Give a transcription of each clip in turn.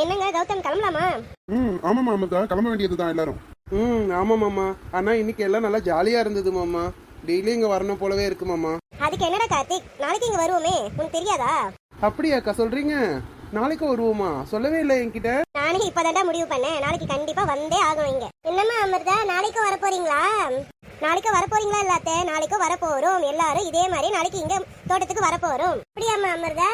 என்னங்க கௌதம் கிளம்பலாமா? ம் ஆமாம் அமிர்தா கிளம்ப வேண்டியது தான் எல்லாரும். ம் ஆமாம் மாமா. ஆனால் இன்னைக்கு எல்லாம் நல்லா ஜாலியாக இருந்தது மாமா. டெய்லி இங்கே வரணும் போலவே இருக்கு மாமா. அதுக்கு என்னடா கார்த்திக்? நாளைக்கு இங்க வருவோமே. உனக்கு தெரியாதா? அப்படியாக்கா சொல்றீங்க? நாளைக்கு வருவோமா? சொல்லவே இல்லை என்கிட்ட. நானே இப்பதான்டா முடிவு பண்ணேன். நாளைக்கு கண்டிப்பா வந்தே ஆகணும் இங்க. என்னம்மா அமிர்தா? நாளைக்கு வர போறீங்களா நாளைக்கு வர போறீங்களா இல்லாத்த நாளைக்கு வர போறோம் எல்லாரும் இதே மாதிரி நாளைக்கு இங்க தோட்டத்துக்கு வர போறோம் அப்படியாம்மா அமிர்தா?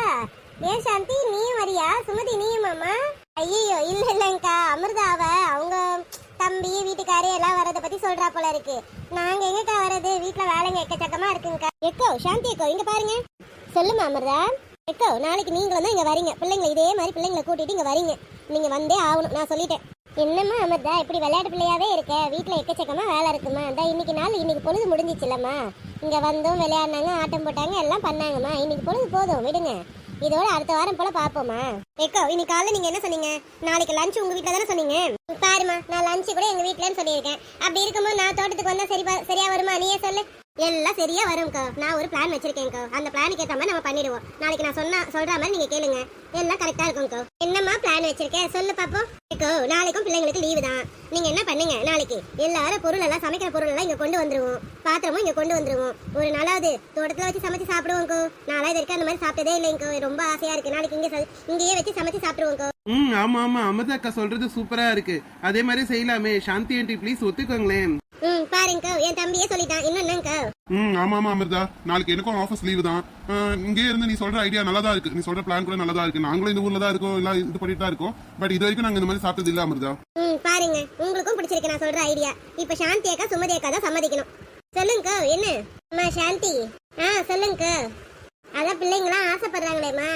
ஏன் சாந்தி? நீயும் வரியா? சுமதி நீயும் மாமா? ஐயோ இல்ல இல்லங்கா அமிர்தாவ அவங்க தம்பி வீட்டுக்காரு எல்லாம் வரத பத்தி சொல்றா போல இருக்கு. நாங்க எங்கக்கா வரது வீட்டுல வேலைங்க எக்கச்சக்கமா இருக்குங்கக்கா. எக்கோ சாந்தி எக்கோ இங்க பாருங்க. சொல்லுமா அமிர்தா? எக்கோ நாளைக்கு நீங்களும் தான் இங்க வரீங்க. பிள்ளைங்களை இதே மாதிரி பிள்ளைங்களை கூட்டிட்டு இங்க வரீங்க. நீங்க வந்தே ஆகணும் நான் சொல்லிட்டேன். என்னம்மா அமிர்தா இப்படி விளையாட்டு பிள்ளையாவே இருக்க? வீட்டில் எக்கச்சக்கமா வேலை இருக்குமா? இந்த இன்னைக்கு நாள் இன்னைக்கு பொழுது முடிஞ்சிச்சுலம்மா. இங்க வந்தோம் விளையாடினாங்க ஆட்டம் போட்டாங்க எல்லாம் பண்ணாங்கம்மா. இன்னைக்கு பொழுது போதும் விடுங்க. இதோட அடுத்த வாரம் போல பாப்போமா எக்கோ இன்னைக்கு காலைல நீங்க என்ன சொன்னீங்க? நாளைக்கு லஞ்ச் உங்க வீட்ல தானே சொன்னீங்க? பாருமா நான் லஞ்ச் கூட எங்க வீட்லன்னு சொல்லியிருக்கேன். அப்படி இருக்கும்போது நான் தோட்டத்துக்கு வந்தா சரி சரியா வருமா? நீயே சொல்லு. எல்லாம் சரியா வரும்க்கா நான் ஒரு பிளான் வச்சிருக்கேன்க்கா அந்த பிளானுக்கு ஏற்ற மாதிரி நம்ம பண்ணிடுவோம். நாளைக்கு நான் சொன்ன சொல்ற மாதிரி நீங்க கேளுங்க. எல்லாம் கரெக்டா இருக்கும்க்கா என்னம்மா பிளான் வச்சிருக்கேன் சொல்லு பாப்போம். நாளைக்கும் பிள்ளைங்களுக்கு லீவு தான். நீங்க என்ன பண்ணுங்க நாளைக்கு? எல்லாரும் பொருள் எல்லாம் சமைக்கிற பொருள் எல்லாம் இங்க கொண்டு வந்துருவோம். பாத்திரமும் இங்க கொண்டு வந்துருவோம். ஒரு நாளாவது தோட்டத்துல வச்சு சமைச்சு சாப்பிடுவோம்க்கோ நாளா இது வரைக்கும் அந்த மாதிரி சாப்பிட்டதே இல்லைங்கோ. ரொம்ப ஆசையா இருக்கு. நாளைக்கு இங்க இங்கேயே வச்சு சமைச்சு சாப்பிடுவோம்க்கோ ம் ஆமா ஆமா. அமிதா அக்கா சொல்றது சூப்பரா இருக்கு. அதே மாதிரி செய்யலாமே. சாந்தி ஆண்டி ப்ளீஸ் ஒத்துக்கோங்களேன். ம் பாருங்கக்கா என் தம்பியே சொல்லிட்டான். இன்னும் என்னங்கக்கா ம் ஆமாம் ஆமாம் அமிர்தா. நாளைக்கு எனக்கும் ஆஃபீஸ் லீவு தான். அஹ், இங்கேயே இருந்து நீ சொல்ற ஐடியா நல்லா தான் இருக்கு. நீ சொல்ற பிளான் கூட நல்லா தான் இருக்கு. நாங்களும் இந்த ஊர்ல தான் இருக்கோம் எல்லாம் இது பண்ணிட்டு தான் இருக்கோம். பட் இது வரைக்கும் நாங்க இந்த மாதிரி சாப்பிட்டது இல்ல அமிர்தா. ம் பாருங்க. உங்களுக்கும் பிடிச்சிருக்கு நான் சொல்ற ஐடியா இப்ப சாந்தி அக்கா சுமதி அக்கா தான் சம்மதிக்கணும். சொல்லுங்க என்ன? அம்மா சாந்தி. ஆ சொல்லுங்க. அதான் பிள்ளைங்களாம் ஆசைப்படுறாங்களேம்மா.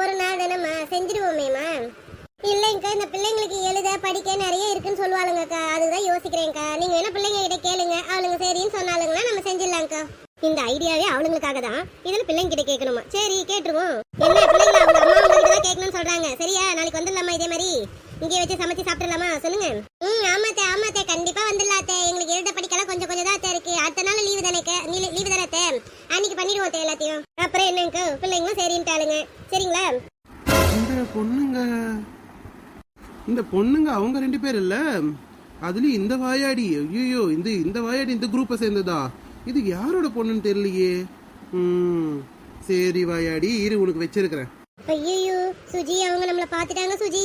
ஒரு நாள் தானேம்மா செஞ்சிருவோமேம்மா. இல்லைங்கக்கா இந்த பிள்ளைங்களுக்கு எழுத படிக்க நிறைய இருக்குன்னு சொல்லுவாளுங்கக்கா. அதுதான் யோசிக்கிறேன்க்கா. நீங்க வேணா பிள்ளைங்க கிட்ட கேளுங்க. அவளுங்க சரின்னு சொன்னாலுங்கன்னா நம்ம செஞ்சிடலாம்க்கா. இந்த ஐடியாவே அவளுங்களுக்காக தான். இதுல பிள்ளைங்க கிட்ட கேட்கணுமா? சரி கேட்டுருவோம். என்ன பிள்ளைங்க அவங்க அம்மா உங்ககிட்ட தான் கேட்கணும்னு சொல்றாங்க. சரியா? நாளைக்கு வந்துடலாமா இதே மாதிரி? இங்கே வச்சு சமைச்சு சாப்பிடலாமா? சொல்லுங்க. ம் ஆமாத்தே ஆமாத்தே. கண்டிப்பா வந்துடலாத்தே. எங்களுக்கு எழுத இந்த பொண்ணுங்க அவங்க ரெண்டு பேர் இல்ல. அதுலயும் இந்த வாயாடி ஐயோ இந்த இந்த வாயாடி இந்த குரூப்பை சேர்ந்ததா? இது யாரோட பொண்ணுன்னு தெரியலையே. ம் சரி வாயாடி இரு உனக்கு வச்சிருக்கிறேன். ஐயோ சுஜி அவங்க நம்மள பாத்துட்டாங்க சுஜி.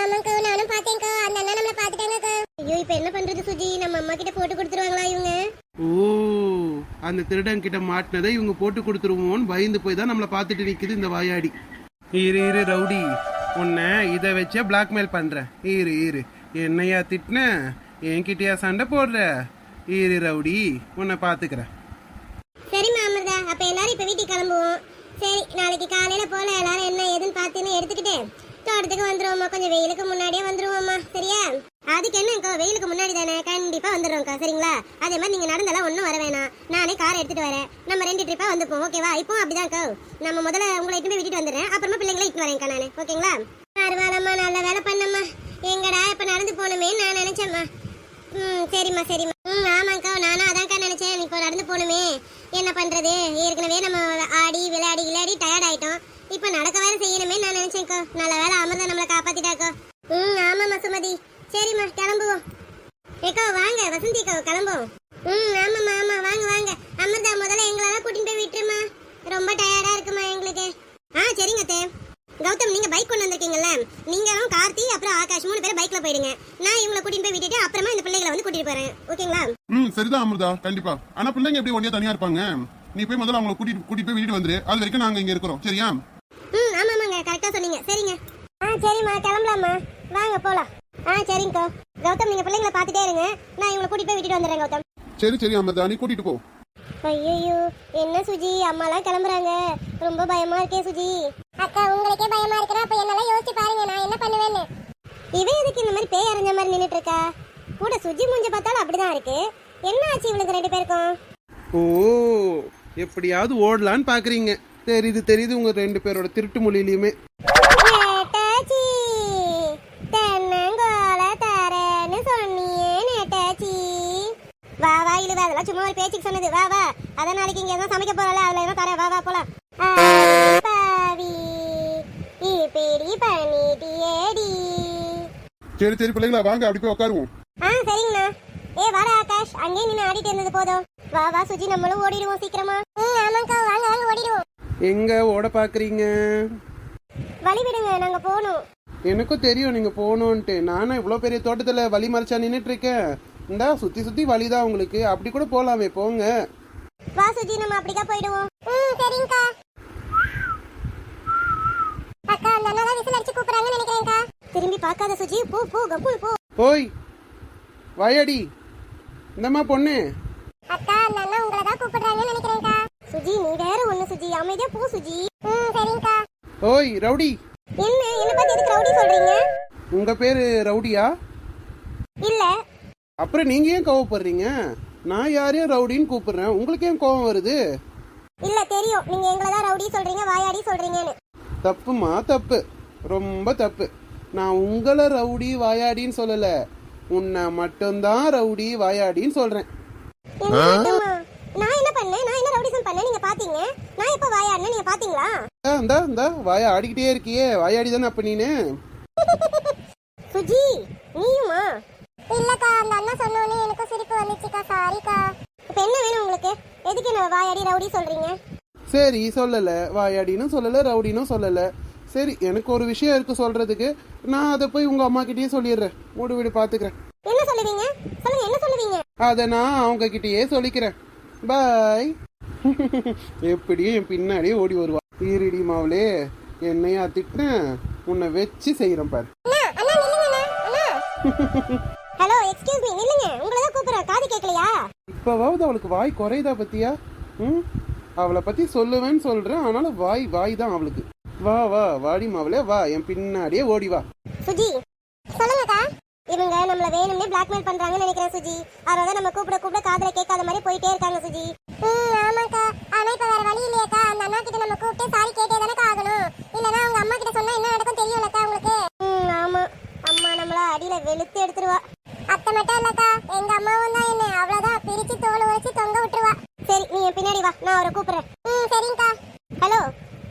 ஆமாக்கா நானும் பாத்தேன்க்கா அந்த அண்ணா நம்மள பாத்துட்டாங்கக்கா ஐயோ இப்போ என்ன பண்றது சுஜி? நம்ம அம்மா கிட்ட போட்டு கொடுத்துருவாங்களா இவங்க? ஓ அந்த திருடன் கிட்ட மாட்டினதை இவங்க போட்டு கொடுத்துருவோம்னு பயந்து போய் தான் நம்மளை பார்த்துட்டு நிக்குது இந்த வாயாடி. இரு இரு ரவுடி. உன்னை இதை வச்சே பிளாக்மெயில் பண்ணுறேன் இரு இரு. என்னையா திட்டின? என்கிட்டயா சண்டை போடுற? இரு ரவுடி. உன்னை பாத்துக்கிறேன். சரிம்மா அமிர்தா. அப்போ எல்லாரும் இப்போ வீட்டுக்கு கிளம்புவோம். சரி நாளைக்கு காலையில் போல எல்லாரும் என்ன ஏதுன்னு பார்த்துன்னு எடுத்துக்கிட்டு தோட்டத்துக்கு வந்துருவோம்மா. கொஞ்சம் வெயிலுக்கு முன்னாடியே வந்துருவோம்மா. சரியா? அதுக்கு என்னக்கா வெயிலுக்கு முன்னாடி தானே? கண்டிப்பா வந்துடுறோம்க்கா சரிங்களா? அதே மாதிரி நீங்க நடந்தெல்லாம் ஒன்றும் வர வேணாம். நானே கார் எடுத்துட்டு வரேன். நம்ம ரெண்டு ட்ரிப்பா வந்துப்போம் ஓகேவா இப்போ அப்படிதான்க்கா நம்ம முதல்ல உங்களை இட்டு போய் விட்டுட்டு வந்துடுறேன். அப்புறமா பிள்ளைங்களை இட்டு வரேன்க்கா நான் ஓகேங்களா பரவாயில்லம்மா நல்ல வேலை பண்ணம்மா. எங்கடா இப்ப நடந்து போகணுமே நான் நினைச்சேம்மா. ம் சரிம்மா சரிம்மா. ம் ஆமாங்க்கா நானும் அதான்க்கா நினைச்சேன். இப்போ நடந்து போகணுமே. என்ன பண்றது? ஏற்கனவே நம்ம ஆடி விளையாடி விளையாடி டயர்ட் ஆயிட்டோம். இப்போ நடக்க வேலை செய்யணுமே நான் நினைச்சேன்க்கா நல்ல வேலை அமிர்தம் நம்மளை காப்பாத்திட்டாக்கா ம் ஆமாம்மா சுமதி. சரிம்மா கிளம்புவோம். ஏக்கா வாங்க வசந்தி அக்கா கிளம்புவோம். ம் ஆமாம்மா ஆமா வாங்க வாங்க. அமிர்தா முதல்ல எங்களெல்லாம் கூட்டிட்டு போய் விட்டுருமா ரொம்ப டயர்டா இருக்குமா எங்களுக்கு. ஆ சரிங்க அத்தை. கௌதம் நீங்க பைக் கொண்டு வந்திருக்கீங்கல்ல? நீங்களும் கார்த்தி அப்புறம் ஆகாஷ் மூணு பேரும் பைக்ல போயிடுங்க. நான் இவங்களை கூட்டிட்டு போய் விட்டுட்டு அப்புறமா இந்த பிள்ளைகளை வந்து கூட்டிட்டு போறேன். ஓகேங்களா? ம் சரிதான் அமிர்தா. கண்டிப்பா. ஆனா பிள்ளைங்க எப்படி ஒன்றே தனியா இருப்பாங்க? நீ போய் முதல்ல அவங்கள கூட்டிட்டு கூட்டிட்டு போய் வீட்டு வந்துரு. அது வரைக்கும் நாங்க இங்க இருக்கிறோம். சரியா? ம் ஆமா ஆமாங்க கரெக்டா சொன்னீங்க. சரிங்க. ஆ சரிம்மா கிளம்பலாம்மா. வாங்க போலாம். ஆ சரிங்கக்கா. கௌதம் நீங்க பிள்ளைங்களை பார்த்துட்டே இருங்க. நான் இவங்களை கூட்டிட்டு போய் விட்டுட்டு வந்துடுறேன் கௌதம். சரி சரி அமிர்தா நீ கூட்டிட்டு போ. ஐயோ என்ன சுஜி? அம்மாலாம் கிளம்புறாங்க. ரொம்ப பயமா இருக்கே சுஜி. அக்கா உங்களுக்கே பயமா இருக்கிறா அப்ப என்னெல்லாம் யோசிச்சு பாருங்க நான் என்ன பண்ணுவேன்னு. இவ எதுக்கு இந்த மாதிரி பேய் அரைஞ்ச மாதிரி நின்னுட்டு இருக்கா? கூட சுஜி மூஞ்ச பார்த்தாலும் அப்படிதான் இருக்கு. என்ன ஆச்சு இவளுக்கு ரெண்டு பேருக்கும்? ஓ எப்படியாவது ஓடலான்னு பாக்குறீங்க. தெரியுது தெரியுது உங்க ரெண்டு பேரோட திருட்டு மொழியிலயுமே. அதெல்லாம் சும்மா ஒரு பேச்சுக்கு சொன்னது. வா வா. அதான் நாளைக்கு இங்க எதுவும் சமைக்க போறல அதுல எதுவும் தரேன். வா வா பாவி. இப்படி பண்ணிட்டியேடி. சரி சரி பிள்ளைங்களா வாங்க அப்படி போய் உட்காருவோம் ஆ சரிங்கண்ணா ஏ வாடா ஆகாஷ். அங்கேயே நின்று ஆடிட்டு இருந்தது போதும். வா வா சுஜி நம்மளும் ஓடிடுவோம் சீக்கிரமா. ம் ஆமாக்கா வாங்க வாங்க ஓடிடுவோம். எங்க ஓட பாக்குறீங்க? வழி விடுங்க நாங்க போகணும். எனக்கும் தெரியும் நீங்க போகணுன்ட்டு நானும் இவ்வளோ பெரிய தோட்டத்துல வழி மறைச்சா நின்றுட்டு இருக்கேன். இந்தா சுத்தி சுத்தி வழிதான் உங்களுக்கு. அப்படி கூட போலாமே போங்க. வா சுஜி நம்ம அப்படிக்கா போயிடுவோம். ம் சரிங்கக்கா. அக்கா அண்ணா விசில் அடிச்சு கூப்பிடுறாங்கன்னு நினைக்கிறேன்க்கா. திரும்பி பார்க்காத சுஜி போ போ கப்புல் போ. ஓய் வாயாடி. இந்தம்மா பொண்ணு. அக்கா அண்ணா உங்களை தான் கூப்பிடுறாங்கன்னு நினைக்கிறேன்க்கா. சுஜி நீ வேற ஒண்ணு சுஜி. அமைதியா போ சுஜி. ம் சரிங்கக்கா. ஓய் ரவுடி. என்ன என்ன பார்த்து எதுக்கு ரவுடி சொல்றீங்க? உங்க பேரு ரவுடியா? இல்ல அப்புறம் நீங்க ஏன் கோவப்படுறீங்க? நான் யாரையும் ரவுடின்னு கூப்பிடுறேன். உங்களுக்கு ஏன் கோவம் வருது? இல்ல தெரியும். நீங்க எங்களை தான் ரவுடி சொல்றீங்க வாயாடி சொல்றீங்கன்னு. தப்புமா? தப்பு. ரொம்ப தப்பு. நான் உங்களை ரவுடி வாயாடின்னு சொல்லல. உன்னை மட்டும்தான் ரவுடி வாயாடின்னு சொல்றேன்? நான் என்ன பண்ணேன்? நான் என்ன ரவுடிசம் பண்ணேன்? நீங்க பாத்தீங்க? நான் எப்ப வாயாடினேன்? நீங்க பாத்தீங்களா? இந்தா இந்தா வாய ஆடிக்கிட்டே இருக்கியே. வாயாடி தானே அப்ப நீனு? சுஜி நீயுமா? இல்லக்கா அந்த அண்ணா சொன்னோனே எனக்கு சிரிப்பு வந்துச்சுக்கா. சாரிக்கா இப்ப என்ன வேணும் உங்களுக்கு? எதுக்கு என்ன வாயாடி ரவுடி சொல்றீங்க? சரி சொல்லல. வாயாடின்னு சொல்லல ரவுடினும் சொல்லல. சரி எனக்கு ஒரு விஷயம் இருக்கு சொல்றதுக்கு. நான் அதை போய் உங்க அம்மா கிட்டயே சொல்லிடுறேன். மூடு வீடு பாத்துக்கிறேன். என்ன சொல்லுவீங்க? சொல்லுங்க என்ன சொல்லுவீங்க? அதை நான் அவங்க கிட்டயே சொல்லிக்கிறேன். பாய் எப்படியும் என் பின்னாடியே ஓடி வருவா. ஈரடி மாவுலே என்னையா திட்டினேன் உன்னை வச்சு செய்யறேன் பாரு. ஹலோ எக்ஸ்கியூஸ் மீ நில்லுங்க. உங்களை தான் கூப்பிடுறேன். காது கேட்கலையா? இப்பவாவது அவளுக்கு வாய் குறையுதா பத்தியா? ம்? அவளை பத்தி சொல்லுவேன்னு சொல்றேன். ஆனாலும் வாய் வாய் தான் அவளுக்கு. வா வா வாடி மாவுலே வா. என் பின்னாடியே ஓடி வா. சுஜி சொல்லுங்கக்கா. இவங்க நம்மள வேணும்னே பிளாக்மெயில் பண்றாங்கன்னு நினைக்கிறேன் சுஜி. அதனால நம்ம கூப்பிட கூப்பிட காதுல கேட்காத மாதிரி போயிட்டே இருக்காங்க சுஜி. ம் ஆமாக்கா. ஆனா இப்ப வேற வழி இல்லையாக்கா. அந்த அண்ணா கிட்ட நம்ம கூப்பிட்டு சாரி கேட்டே தானே ஆகணும். இல்லனா அவங்க அம்மா கிட்ட சொன்னா என்ன நடக்கும் தெரியும்லக்கா உங்களுக்கு? ம் ஆமா. அம்மா நம்மள அடியில வெளுத்து எடுத்துருவா. அத்தை மட்டும் இல்லக்கா. எங்க அம்மாவும் தான் என்ன. அவ்வளவுதான். பிரிச்சு தோல் உரைச்சு தொங்க விட்டுருவா. சரி நீ என் பின்னாடி வா. நான் அவரை கூப்பிடுறேன். ம் சரிங்கக்கா. ஹலோ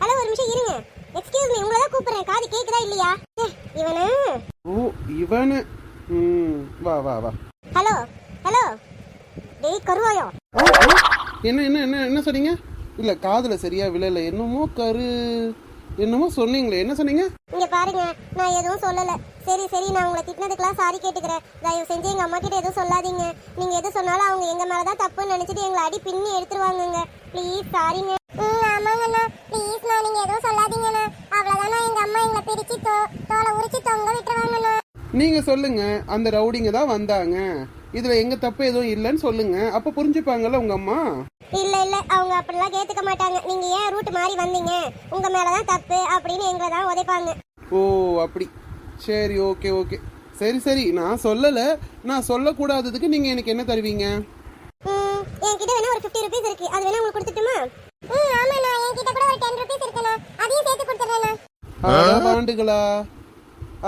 ஹலோ ஒரு நிமிஷம் இருங்க. எக்ஸ்கியூஸ் மீ உங்களை தான் கூப்பிடுறேன். காது கேக்குதா இல்லையா? இவனு. ஓ இவனு. ம் வா வா வா. Hello hello. டேய் கருவாயோ. ஆ, ஆ. என்ன என்ன என்ன என்ன சொன்னீங்க? இல்ல காதுல சரியா விழல. என்னமோ கரு. என்னமோ சொன்னீங்களே. என்ன சொன்னீங்க? இங்க பாருங்க நான் எதுவும் சொல்லல. சரி சரி நான் உங்களை திட்டினதுக்கெல்லாம் சாரி கேட்டுக்கிறேன். தயவு செஞ்சு எங்க அம்மா கிட்ட எதுவும் சொல்லாதீங்க. நீங்க எது சொன்னாலும் அவங்க எங்க மேலதான் தப்புன்னு நினைச்சிட்டு எங்களை அடி பின்னி எடுத்துருவாங்கங்க. ப்ளீஸ் சாரிங்க ஆமாங்கண்ணா. ப்ளீஸ் நான் நீங்க எதுவும் சொல்லாதீங்கண்ணா. அவ்வளவுதானா எங்க அம்மா எங்களை பிரிச்சு தோலை உரிச்சு தொங்க விட்டுருவாங்கண்ணா. நீங்க சொல்லுங்க அந்த ரவுடிங்க தான் வந்தாங்க. இதுல எங்க தப்பு எதுவும் இல்லைன்னு சொல்லுங்க. அப்ப புரிஞ்சுப்பாங்கல்ல உங்க அம்மா? இல்ல இல்ல. அவங்க அப்படிலாம் கேட்டுக்க மாட்டாங்க. நீங்க ஏன் ரூட் மாறி வந்தீங்க? உங்க மேலதான் தப்பு அப்படின்னு எங்களை தான் உதைப்பாங்க. ஓ அப்படி. சரி ஓகே ஓகே சரி சரி. நான் சொல்லல. நான் சொல்லக்கூடாததுக்கு நீங்க எனக்கு என்ன தருவீங்க? ம், என்கிட்ட வேணா ஒரு 50 ருபீஸ் இருக்கு. அது வேணா உங்களுக்கு கொடுத்துட்டுமா? ம் ஆமாண்ணா. என்கிட்ட கூட ஒரு 10 ருபீஸ் இருக்குண்ணா. அதையும் சேர்த்து கொடுத்துறேண்ணா அட ஆண்டுகளா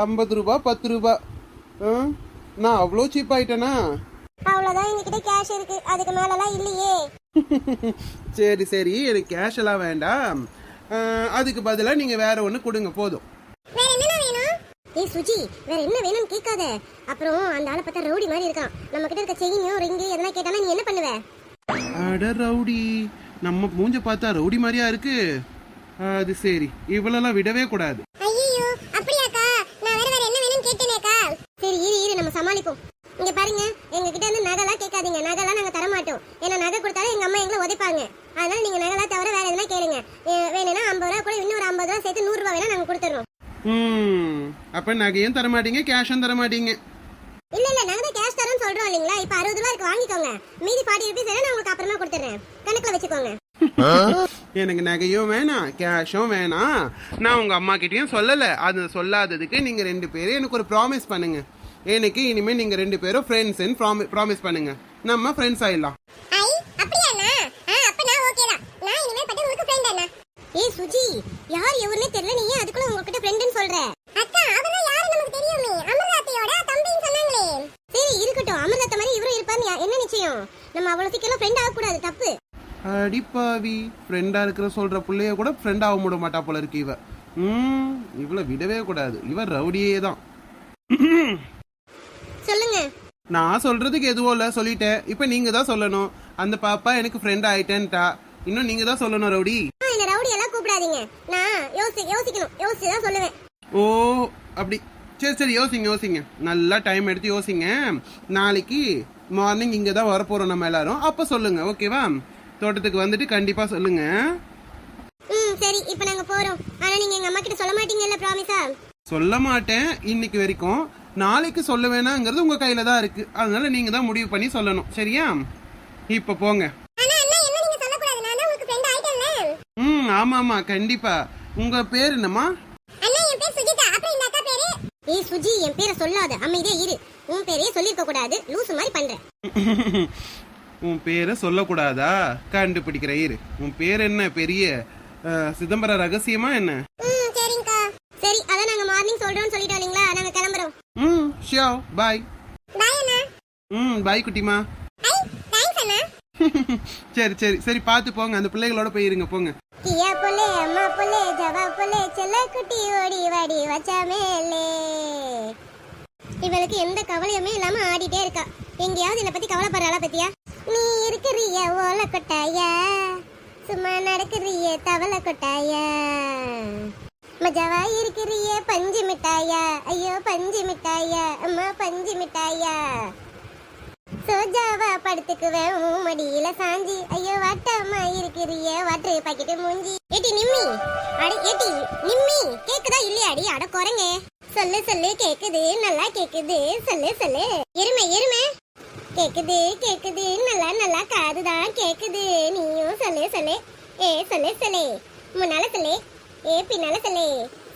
ஐம்பது ரூபா பத்து ரூபா. ஆ? நான் அவ்வளோ சீப் ஆயிட்டேனா? அவ்வளவுதான் எங்ககிட்ட கேஷ் இருக்கு. அதுக்கு மேலலாம் இல்லையே. சரி சரி. எனக்கு கேஷ் எல்லாம் வேண்டாம். அதுக்கு பதிலாக நீங்க வேற ஒன்று கொடுங்க போதும். வேற என்ன வேணும்? ஏய் சுஜி வேற என்ன வேணும்னு கேட்காத. அப்புறம் அந்த ஆளை பார்த்தா ரவுடி மாதிரி இருக்கான். நம்ம கிட்ட இருக்க செயினோ ரிங்கு எதனா கேட்டானா நீ என்ன பண்ணுவ? அட ரவுடி. நம்ம மூஞ்ச பார்த்தா ரவுடி மாதிரியா இருக்கு. அது சரி. இவ்வளெல்லாம் விடவே கூடாது. நம்ம சமாளிப்போம். இங்க பாருங்க எங்க கிட்ட இருந்து நகைலாம் கேட்காதீங்க. நகைலாம் நாங்க தர மாட்டோம் ஏன்னா நகை கொடுத்தாலும் எங்க அம்மா எங்களை உதைப்பாங்க. அதனால நீங்க நகைலாம் தவிர வேற எதுனா கேளுங்க. வேணும்னா ஐம்பது ரூபா கூட இன்னொரு ஐம்பது ரூபா சேர்த்து நூறு ரூபா வேணா நாங்க கொடுத்துறோம். ம் அப்ப நகையும் தர மாட்டீங்க கேஷும் தர மாட்டீங்க இல்ல இல்ல நாங்க தான் கேஷ் தரோம்னு சொல்றோம் இல்லைங்களா? இப்ப அறுபது ரூபா இருக்கு வாங்கிக்கோங்க. மீதி ஃபார்ட்டி ருபீஸ் வேணா நான் உங்களுக்கு அப்புறமா கொடுத்துறேன். கணக்குல வச்சுக்கோங்க. எனக்கு நகையும் வேணாம் கேஷும் வேணாம். நான் உங்க அம்மா கிட்டயும் சொல்லல. அது சொல்லாததுக்கு நீங்க ரெண்டு பேரும் எனக்கு ஒரு ப்ராமிஸ் பண்ணுங்க. எனக்கு இனிமே நீங்க ரெண்டு பேரும் ஃப்ரெண்ட்ஸ் ப்ராமிஸ் பண்ணுங்க. நம்ம ஃப்ரெண்ட்ஸ் ஆயிடலாம். ஐ அப்படியாண்ணா? ஆ அப்ப நான் ஓகே தான். நான் இனிமே பட்டு உங்களுக்கு ஃப்ரெண்ட் அண்ணா ஏய் சுஜி யார் எவருனே தெரியல நீ ஏன் அதுக்குள்ள உங்ககிட்ட ஃப்ரெண்ட்னு சொல்ற? அக்கா அவனா யாரு நமக்கு தெரியுமே. அமிர்தாத்தையோட தம்பின்னு சொன்னாங்களே. சரி இருக்கட்டும். அமிர்தத்த மாதிரி இவரும் இருப்பான்னு என்ன நிச்சயம்? நம்ம அவ்வளவு சீக்கிரம் ஃப்ரெண்ட் ஆக கூடாது தப்பு அடிப்பாவி ஃப்ரெண்டா இருக்கிற சொல்ற புள்ளைய கூட ஃப்ரெண்ட் ஆக முட மாட்டா போல இருக்கு இவ. ம் இவளை விடவே கூடாது. இவ ரவுடியே தான் சொல்லுங்க. நான் சொல்றதுக்கு எதுவும் இல்ல சொல்லிட்டேன். இப்ப நீங்க தான் சொல்லணும். அந்த பாப்பா எனக்கு ஃப்ரெண்ட் ஆயிட்டேன்ட்டா. இன்னும் நீங்க தான் சொல்லணும் ரவுடி. என்ன ரவுடி எல்லாம் கூப்பிடாதீங்க. நான் யோசி யோசிக்கணும். யோசிச்சு தான் சொல்லுவேன். ஓ அப்படி. சரி சரி யோசிங்க யோசிங்க. நல்லா டைம் எடுத்து யோசிங்க. நாளைக்கு மார்னிங் இங்க தான் வரப்போறோம் நம்ம எல்லாரும். அப்ப சொல்லுங்க ஓகேவா தோட்டத்துக்கு வந்துட்டு கண்டிப்பா சொல்லுங்க. ம் சரி. இப்போ நாங்க போறோம். ஆனா நீங்க எங்க அம்மா கிட்ட சொல்ல மாட்டீங்கல்ல ப்ராமிஸா சொல்ல மாட்டேன். இன்னைக்கு வரைக்கும் நாளைக்கு சொல்ல வேணாங்கிறது உங்க கையில தான் இருக்கு. அதனால நீங்க தான் முடிவு பண்ணி சொல்லணும். சரியா? இப்ப போங்க. ஆனா அண்ணா என்ன நீங்க சொல்லக்கூடாது. நான் தான் உங்களுக்கு ஃப்ரெண்ட் ஆயிட்டேன்ல. ம் ஆமா ஆமா கண்டிப்பா. உங்க பேர் என்னம்மா? அண்ணா என் பேர் சுஜிதா. அப்புறம் இந்த அக்கா பேரு? ஏய் சுஜி என் பேரை சொல்லாத. அமைதியா இரு. உன் பேரையே சொல்லிருக்க கூடாது. லூசு மாதிரி பண்ற. உன் பேரை சொல்லக்கூடாதா? கண்டுபிடிக்கிற இரு. உன் பேர் என்ன பெரிய சிதம்பர ரகசியமா என்ன? ம் சரிங்கக்கா. சரி அதான் நாங்க மார்னிங் சொல்றோம்னு சொல்லிட்டோம் இல்லைங்களா நாங்க கிளம்புறோம் ம் ஷியோ பாய். ம் பாய் குட்டிமா. சரி சரி சரி பார்த்து போங்க. அந்த பிள்ளைகளோட போயிருங்க போங்க. கியா புல்லே அம்மா புல்லே ஜவா புல்லே செல்ல குட்டி ஓடி வாடி வச்சா மேலே. இவளுக்கு எந்த கவலையுமே இல்லாம ஆடிட்டே இருக்கா. எங்கேயாவது என்னை பத்தி கவலைப்படுறாளா பத்தியா? நீ இருக்கிறிய ஓலை கொட்டாயா சும்மா நடக்கிறிய தவளை கொட்டாயா மஜாவா இருக்கிறிய பஞ்சு மிட்டாயா. ஐயோ பஞ்சு மிட்டாயா. அம்மா பஞ்சு மிட்டாயா. சோஜாவா படுத்துக்குவேன் உன் மடியில சாஞ்சி. ஐயோ வட்டமா இருக்கிறிய வாட்டர் பாக்கெட்டு மூஞ்சி. ஏட்டி நிம்மி. அட ஏட்டி நிம்மி. கேக்குதா இல்லையாடி அட குரங்க. சொல்லு சொல்லு கேக்குது நல்லா கேக்குது. சொல்லு சொல்லு. எருமை எருமை. கேக்குது கேக்குது நல்லா நல்லா காதுதான் கேக்குது. நீயும் சொல்லு சொல்லு. ஏ சொல்லு சொல்லு. முன்னால சொல்லு. ஏ பின்னால சொல்லு.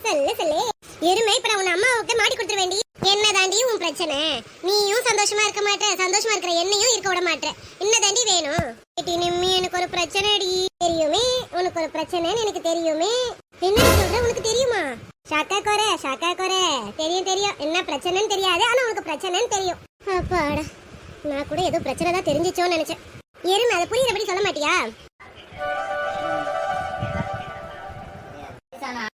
சொல்லு சொல்லு. எருமை இப்ப நான் உன் அம்மாவுக்கு மாடி கொடுத்துட வேண்டி. என்ன தாண்டி உன் பிரச்சனை? நீயும் சந்தோஷமா இருக்க மாட்ட. சந்தோஷமா இருக்கிற என்னையும் இருக்க விட மாட்ட. என்ன தாண்டி வேணும்? ஏட்டி நிம்மி எனக்கு ஒரு பிரச்சனைடி. தெரியுமே? உனக்கு ஒரு பிரச்சனைன்னு எனக்கு தெரியுமே? என்ன சொல்ற? உனக்கு தெரியுமா? ஷாக்கா குறை ஷாக்கா குறை. தெரியும் தெரியும். என்ன பிரச்சனைன்னு தெரியாது. ஆனா உனக்கு பிரச்சனைன்னு தெரியும். அப்பாடா. நான் கூட ஏதோ பிரச்சனை தான் தெரிஞ்சிச்சோன்னு நினைச்சேன். எருமை அதை புரியுறபடி சொல்ல மாட்டியா? じゃ。